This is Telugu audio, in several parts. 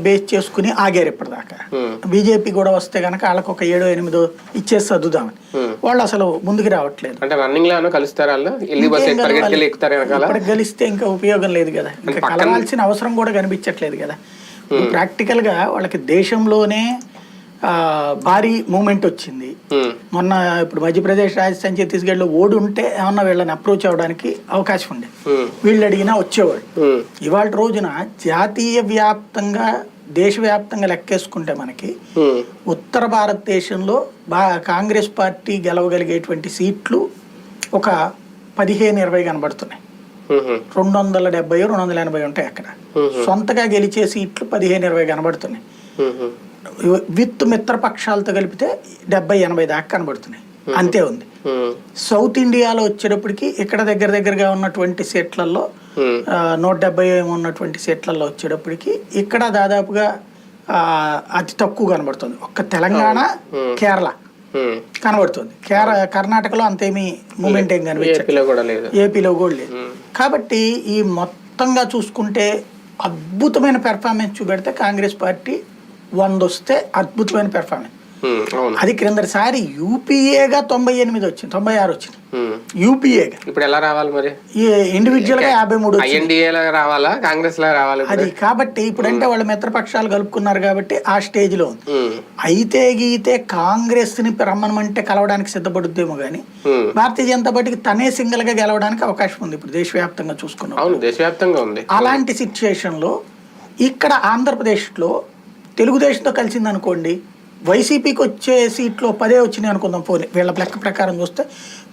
బేస్ చేసుకుని ఆగారు ఇప్పటిదాకా. Hmm. బీజేపీ కూడా వస్తే గనక వాళ్ళకి ఒక ఏడో ఎనిమిదో ఇచ్చేసి చదువుదామని Hmm. వాళ్ళు అసలు ముందుకు రావట్లేదు. అంటే రన్నింగ్లో కలుస్తారు బస్ ఇంకేం ఉపయోగం లేదు కదా. ఇంకా కలవాల్సిన అవసరం కూడా కనిపించట్లేదు కదా. ప్రాక్టికల్గా వాళ్ళకి దేశంలోనే భారీ మూమెంట్ వచ్చింది. మొన్న ఇప్పుడు మధ్యప్రదేశ్ రాజస్థాన్ ఛత్తీస్గఢ్లో ఓడి ఉంటే ఏమన్నా వీళ్ళని అప్రోచ్ అవ్వడానికి అవకాశం ఉమ్, వీళ్ళు అడిగినా వచ్చేవాడు ఉమ్, ఇవాళ రోజున జాతీయ వ్యాప్తంగా దేశవ్యాప్తంగా లెక్కేసుకుంటే మనకి ఉత్తర భారతదేశంలో బా కాంగ్రెస్ పార్టీ గెలవగలిగేటువంటి సీట్లు ఒక పదిహేను ఇరవై కనబడుతున్నాయి. రెండు వందల డెబ్బై రెండు వందల ఎనభై ఉంటాయి అక్కడ. సొంతగా గెలిచే సీట్లు పదిహేను ఇరవై కనబడుతున్నాయి. విత్ మిత్రపక్షాలతో కలిపితే డెబ్బై ఎనభై దాకా కనబడుతున్నాయి. అంతే ఉంది. సౌత్ ఇండియాలో వచ్చేటప్పటికి ఇక్కడ దగ్గర దగ్గరగా ఉన్నటువంటి సీట్లలో నూట డెబ్బై ఉన్నటువంటి సీట్లలో వచ్చేటప్పటికి ఇక్కడ దాదాపుగా అతి తక్కువ కనబడుతుంది. ఒక్క తెలంగాణ కేరళ. కనబడుతుంది. కేర కర్ణాటకలో అంతేమీ మూమెంట్ ఏం కనిపించట్లేదు. ఏపీలో కూడా లేదు. ఏపీలో కూడా లేదు. ఉమ్, కాబట్టి ఈ మొత్తంగా చూసుకుంటే అద్భుతమైన పెర్ఫార్మెన్స్ చూపెడితే కాంగ్రెస్ పార్టీ వంద వస్తే అద్భుతమైన పెర్ఫార్మెన్స్ అది క్రిందటిసారి యూపీఏగా తొంభై ఎనిమిది వచ్చింది తొంభై ఆరు వచ్చింది. యూపీఏగా. ఇప్పుడు ఎలా రావాలి మరి? ఇండివిజువల్గా యాభై మూడు లా రావాలా? కాంగ్రెస్ లా రావాలి? అది కాబట్టి ఇప్పుడంటే వాళ్ళ మిత్రపక్షాలు కలుపుకున్నారు కాబట్టి ఆ స్టేజ్లో ఉంది అయితే గీతే కాంగ్రెస్ని రమ్మనమంటే కలవడానికి సిద్ధపడుద్దేమో ఉమ్. భారతీయ జనతా పార్టీకి తనే సింగిల్గా గెలవడానికి అవకాశం ఉంది ఇప్పుడు దేశవ్యాప్తంగా చూసుకున్నాం దేశవ్యాప్తంగా ఉంది. అలాంటి సిచ్యుయేషన్లో ఇక్కడ ఆంధ్రప్రదేశ్లో తెలుగుదేశంతో కలిసింది అనుకోండి వైసీపీకి వచ్చే సీట్లో పదే వచ్చినాయి అనుకుందాం పోనీ వీళ్ళ లెక్క ప్రకారం చూస్తే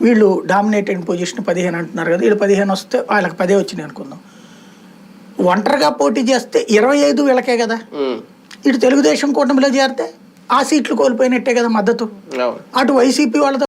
వీళ్ళు డామినేటెడ్ పొజిషన్ పదిహేను అంటున్నారు కదా వీళ్ళు పదిహేను వస్తే వాళ్ళకి పదే వచ్చినాయి అనుకుందాం. ఒంటరిగా పోటీ చేస్తే ఇరవై ఐదు వీళ్ళకే కదా. ఇటు తెలుగుదేశం కూటమిలో చేరితే ఆ సీట్లు కోల్పోయినట్టే కదా మద్దతు. అటు వైసీపీ వాళ్ళతో